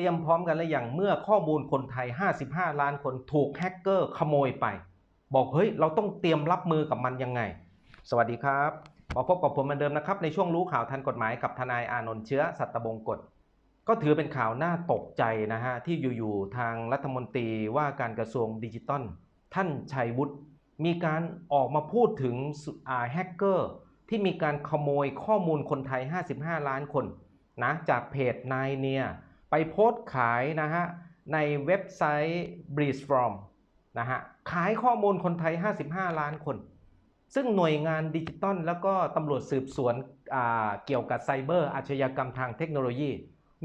เตรียมพร้อมกันแล้วอย่างเมื่อข้อมูลคนไทย 55 ล้านคนถูกแฮกเกอร์ขโมยไป บอกเฮ้ยเราต้องเตรียมรับมือกับมันยังไง สวัสดีครับมาพบกับผมเหมือนเดิมนะครับ ในช่วงรู้ข่าวทันกฎหมายกับทนายอานนท์เชื้อสัตบงกฎ ก็ถือเป็นข่าวน่าตกใจนะฮะ ที่อยู่ๆทางรัฐมนตรีว่าการกระทรวงดิจิทัลท่านชัยวุฒิมีการออกมาพูดถึงอาแฮกเกอร์ที่มีการขโมยข้อมูลคนไทย 55 ล้านคนนะจากเพจนายเนีย ไปโพสต์ขายนะฮะในเว็บไซต์ b r e e z f r o m นะฮะขายข้อมูลคนไทย 55 ล้านคน ซึ่งหน่วยงานดิจิตอลแล้วก็ตำรวจสืบสวนเกี่ยวกับไซเบอร์อาชญากรรมทางเทคโนโลยี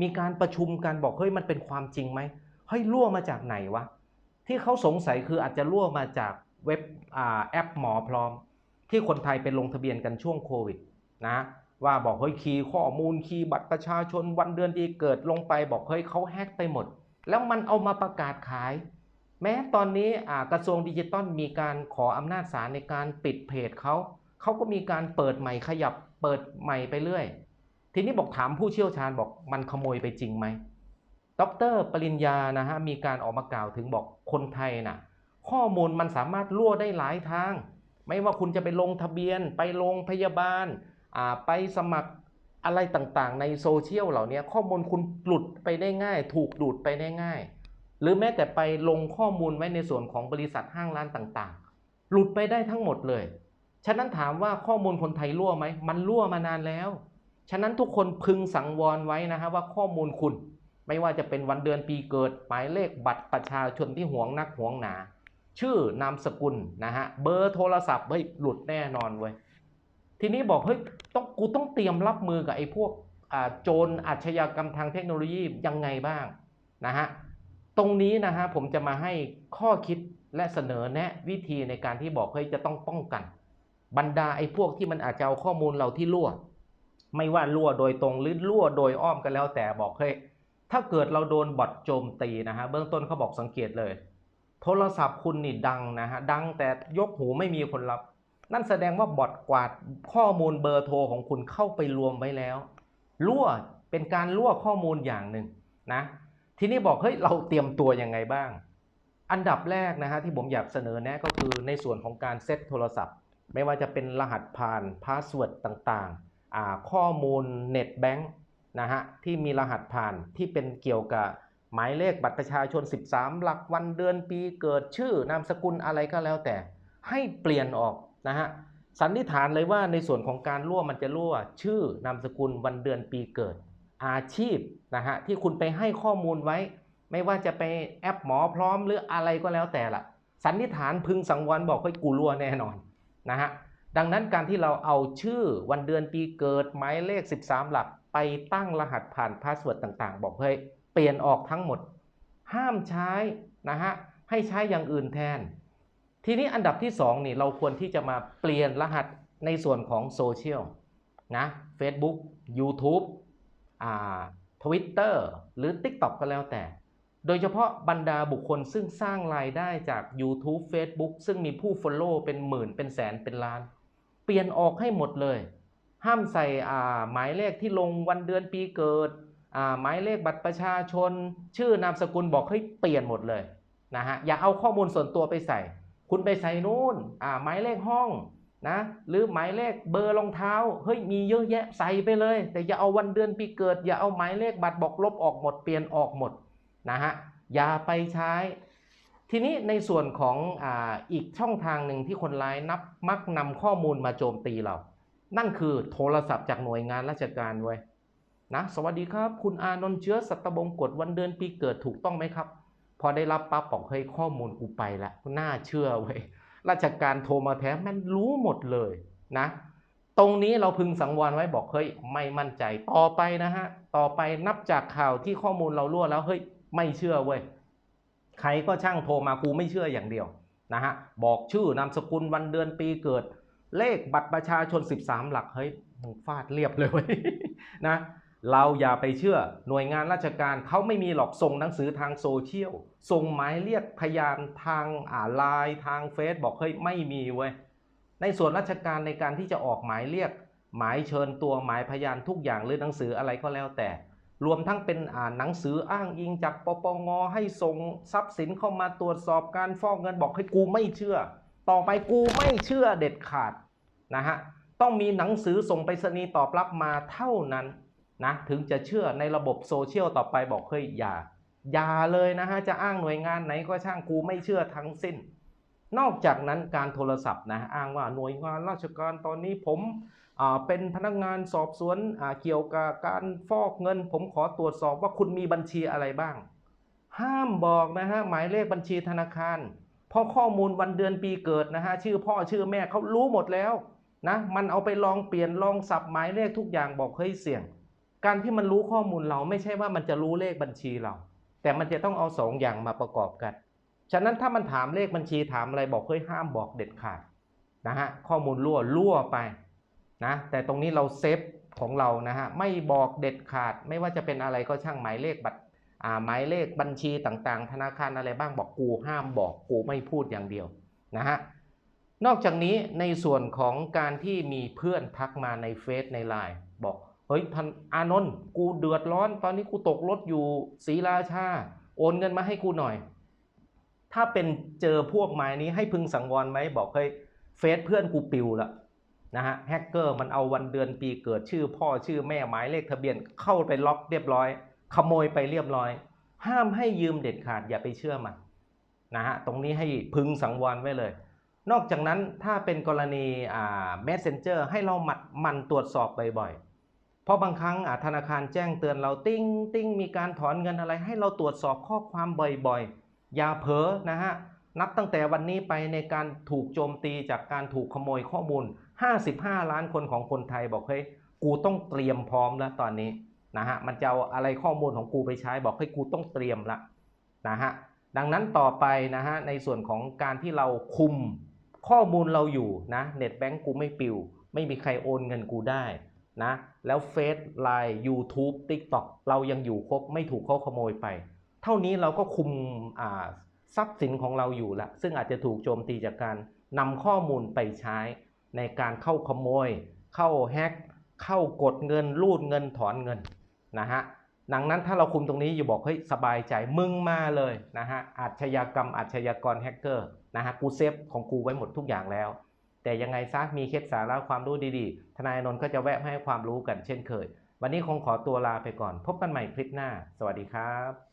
มีการประชุมกันบอกเฮ้ยมันเป็นความจริงไหมเฮ้ยรั่วมาจากไหนวะ ที่เขาสงสัยคืออาจจะรั่วมาจากเว็บอแอปหมอพร้อม ที่คนไทยไปลงทะเบียนกันช่วงโควิดนะ ว่าบอกเฮ้ยคีย์ข้อมูลคีย์บัตรประชาชนวันเดือนปีเกิดลงไปบอกเฮ้ยเขาแฮกไปหมด แล้วมันเอามาประกาศขาย แม้ตอนนี้กระทรวงดิจิตอลมีการขออำนาจศาลในการปิดเพจเขาเขาก็มีการเปิดใหม่ขยับเปิดใหม่ไปเรื่อย ทีนี้บอกถามผู้เชี่ยวชาญบอกมันขโมยไปจริงไหมดรปริญญานะฮะมีการออกมากล่าวถึงบอกคนไทยน่ะข้อมูลมันสามารถรั่วได้หลายทาง ไม่ว่าคุณจะไปลงทะเบียนไปโรงพยาบาล ไปสมัครอะไรต่างๆ ในโซเชียลเหล่านี้ข้อมูลคุณหลุดไปได้ง่าย ถูกดูดไปได้ง่าย หรือแม้แต่ไปลงข้อมูลไว้ในส่วนของบริษัทห้างร้านต่างๆ หลุดไปได้ทั้งหมดเลย ฉะนั้นถามว่าข้อมูลคนไทยรั่วไหมมันรั่วมานานแล้ว ฉะนั้นทุกคนพึงสังวรไว้นะฮะว่าข้อมูลคุณ ไม่ว่าจะเป็นวันเดือนปีเกิดหมายเลขบัตรประชาชนที่หวงนักหวงหนา ชื่อนามสกุลนะฮะเบอร์โทรศัพท์เฮ้ยหลุดแน่นอนเว้ย ทีนี้บอกเฮ้ยต้องกูต้องเตรียมรับมือกับไอ้พวกโจรอาชญากรรมทางเทคโนโลยียังไงบ้างนะฮะตรงนี้นะฮะผมจะมาให้ข้อคิดและเสนอแนะวิธีในการที่บอกเฮ้ยจะต้องป้องกัน บรรดาไอ้พวกที่มันอาจจะเอาข้อมูลเราที่รั่ว ไม่ว่ารั่วโดยตรงหรือรั่วโดยอ้อมก็แล้วแต่บอกเฮ้ยถ้าเกิดเราโดนบอทโจมตีนะฮะเบื้องต้นเขาบอกสังเกตเลย โทรศัพท์คุณนี่ดังนะฮะดังแต่ยกหูไม่มีคนรับ นั่นแสดงว่าบอทกวาดข้อมูลเบอร์โทรของคุณเข้าไปรวมไว้แล้วรั่วเป็นการรั่วข้อมูลอย่างหนึ่งนะ ทีนี้บอกเฮ้ยเราเตรียมตัวยังไงบ้าง อันดับแรกนะฮะที่ผมอยากเสนอแนะก็คือในส่วนของการเซตโทรศัพท์ ไม่ว่าจะเป็นรหัสผ่านพาสเวิร์ดต่างๆอ่าข้อมูลเน็ตแบงค์นะฮะที่มีรหัสผ่านที่เป็นเกี่ยวกับหมายเลขบัตรประชาชน 13 หลักวันเดือนปีเกิดชื่อนามสกุลอะไรก็แล้วแต่ ให้เปลี่ยนออก นะฮะสันนิษฐานเลยว่าในส่วนของการรั่วมันจะรั่ว ชื่อนามสกุลวันเดือนปีเกิด อาชีพนะฮะที่คุณไปให้ข้อมูลไว้ ไม่ว่าจะไปแอปหมอพร้อมหรืออะไรก็แล้วแต่ละสันนิษฐานพึงสังวรบอกให้ยกูรั่วแน่นอนนะฮะดังนั้นการที่เราเอาชื่อวันเดือนปีเกิดหมายเลข 13 หลัก ไปตั้งรหัสผ่านพาสเวิร์ดต่างๆ บอกเฮ้ยเปลี่ยนออกทั้งหมด ห้ามใช้นะฮะให้ใช้อย่างอื่นแทน ทีนี้อันดับที่2นี่เราควรที่จะมาเปลี่ยนรหัสในส่วนของโซเชียลนะ Facebook YouTube อ่า Twitter หรือ TikTok ก็แล้วแต่ โดยเฉพาะบรรดาบุคคลซึ่งสร้างรายได้จาก YouTube Facebook ซึ่งมีผู้ Follow เป็นหมื่นเป็นแสนเป็นล้าน เปลี่ยนออกให้หมดเลย ห้ามใส่อ่าหมายเลขที่ลงวันเดือนปีเกิดอ่าหมายเลขบัตรประชาชน ชื่อนามสกุลบอกให้เปลี่ยนหมดเลยนะฮะอย่าเอาข้อมูลส่วนตัวไปใส่ คุณไปใส่นู่นอ่าหมายเลขห้องนะ หรือหมายเลขเบอร์รองเท้า เฮ้ยมีเยอะแยะใส่ไปเลย แต่อย่าเอาวันเดือนปีเกิด อย่าเอาหมายเลขบัตรบอกลบออกหมดเปลี่ยนออกหมดนะฮะอย่าไปใช้ ทีนี้ในส่วนของอาอีกช่องทางหนึ่งที่คนร้ายนับมักนำข้อมูลมาโจมตีเรา นั่นคือโทรศัพท์จากหน่วยงานราชการเว้ยนะสวัสดีครับ คุณอานนท์เชื้อสัตบงกฎวันเดือนปีเกิดถูกต้องไหมครับ พอได้รับปั๊บบอกเฮ้ยข้อมูลกูไปละน่าเชื่อเว้ยราชการโทรมาแท้แม่นรู้หมดเลยนะ ตรงนี้เราพึงสังวรไว้บอกเฮ้ยไม่มั่นใจต่อไปนะฮะต่อไปนับจากข่าวที่ข้อมูลเรารั่วแล้วเฮ้ยไม่เชื่อเว้ยใครก็ช่างโทรมากูไม่เชื่ออย่างเดียวนะฮะบอกชื่อนามสกุลวันเดือนปีเกิด เลขบัตรประชาชน 13 หลักเฮ้ยมึงฟาดเรียบเลยนะ เราอย่าไปเชื่อหน่วยงานราชการเขาไม่มีหรอกส่งหนังสือทางโซเชียลส่งหมายเรียกพยานทางอ่าไลน์ทางเฟซบอกเฮ้ยไม่มีเว้ยในส่วนราชการในการที่จะออกหมายเรียก หมายเชิญตัวหมายพยานทุกอย่างหรือหนังสืออะไรก็แล้วแต่ รวมทั้งเป็นอ่านหนังสืออ้างอิงจากปปงให้ส่งทรัพย์สินเข้ามาตรวจสอบการฟอกเงินบอกให้กูไม่เชื่อ ต่อไปกูไม่เชื่อเด็ดขาดนะฮะต้องมีหนังสือส่งไปรษณีย์ตอบรับมาเท่านั้น นะถึงจะเชื่อในระบบโซเชียลต่อไปบอกเฮ้ยอย่า อย่าเลยนะฮะจะอ้างหน่วยงานไหนก็ช่างกูไม่เชื่อทั้งสิ้น นอกจากนั้นการโทรศัพท์นะอ้างว่าหน่วยงานราชการตอนนี้ผมเป็นพนักงานสอบสวนเกี่ยวกับการฟอกเงิน ผมขอตรวจสอบว่าคุณมีบัญชีอะไรบ้าง ห้ามบอกนะฮะหมายเลขบัญชีธนาคารพราะข้อมูลวันเดือนปีเกิดนะฮะชื่อพ่อชื่อแม่เขารู้หมดแล้วนะมันเอาไปลองเปลี่ยนลองสับหมายเลขทุกอย่างบอกเฮ้ยเสี่ยง การที่มันรู้ข้อมูลเราไม่ใช่ว่ามันจะรู้เลขบัญชีเรา แต่มันจะต้องเอาสองอย่างมาประกอบกัน ฉะนั้นถ้ามันถามเลขบัญชีถามอะไรบอกเฮ้ยห้ามบอกเด็ดขาดนะฮะข้อมูลรั่วรั่วไปนะแต่ตรงนี้เราเซฟของเรานะฮะไม่บอกเด็ดขาดไม่ว่าจะเป็นอะไรก็ช่างหมายเลขบัตรอ่าหมายเลขบัญชีต่างๆ ธนาคารอะไรบ้างบอกกูห้ามบอกกูไม่พูดอย่างเดียวนะฮะนอกจากนี้ในส่วนของการที่มีเพื่อนทักมาในเฟซในไลน์บอก ฮ้ยพันอานนท์กูเดือดร้อน ตอนนี้กูตกรถอยู่ศรีราชา โอนเงินมาให้กูหน่อย ถ้าเป็นเจอพวกไม้นี้ให้พึงสังวรไหมบอกเฮ้ยเฟซเพื่อนกูปิวละนะฮะแฮกเกอร์มันเอาวันเดือนปีเกิดชื่อพ่อชื่อแม่หมายเลขทะเบียนเข้าไปล็อกเรียบร้อย ขโมยไปเรียบร้อย ห้ามให้ยืมเด็ดขาดอย่าไปเชื่อมันนะฮะตรงนี้ให้พึงสังวรไว้เลย นอกจากนั้นถ้าเป็นกรณีอ่า messenger ให้เราหมัดมันตรวจสอบบ่อยๆ เพราะบางครั้งอาธนาคารแจ้งเตือนเราติ้งติ้งมีการถอนเงินอะไรให้เราตรวจสอบข้อความบ่อยๆ อย่าเผลอนะฮะ นับตั้งแต่วันนี้ไปในการถูกโจมตีจากการถูกขโมยข้อมูล 55 ล้านคนของคนไทยบอกเฮ้ยกูต้องเตรียมพร้อมแล้วตอนนี้นะฮะมันจะเอาอะไรข้อมูลของกูไปใช้บอกให้กูต้องเตรียมละนะฮะดังนั้นต่อไปนะฮะในส่วนของการที่เราคุมข้อมูลเราอยู่นะเน็ตแบงก์กูไม่ปิว ไม่มีใครโอนเงินกูได้ นะ แล้วเฟซไลน์ YouTube TikTok เรายังอยู่ครบไม่ถูกเขาขโมยไป เท่านี้เราก็คุมทรัพย์สินของเราอยู่ละซึ่งอาจจะถูกโจมตีจากการนำข้อมูลไปใช้ในการเข้าขโมย เข้าแฮกเข้ากดเงินรูดเงินถอนเงินนะฮะดังนั้นถ้าเราคุมตรงนี้อยู่บอกเฮ้ยสบายใจมึงมาเลยนะฮะอาชญากรรมอาชญากรแฮกเกอร์นะฮะกูเซฟของกูไว้หมดทุกอย่างแล้ว แต่ยังไงซะมีเคล็ดสาระความรู้ดีๆ ทนายอนนท์ก็จะแวะให้ความรู้กันเช่นเคย วันนี้คงขอตัวลาไปก่อน พบกันใหม่คลิปหน้า สวัสดีครับ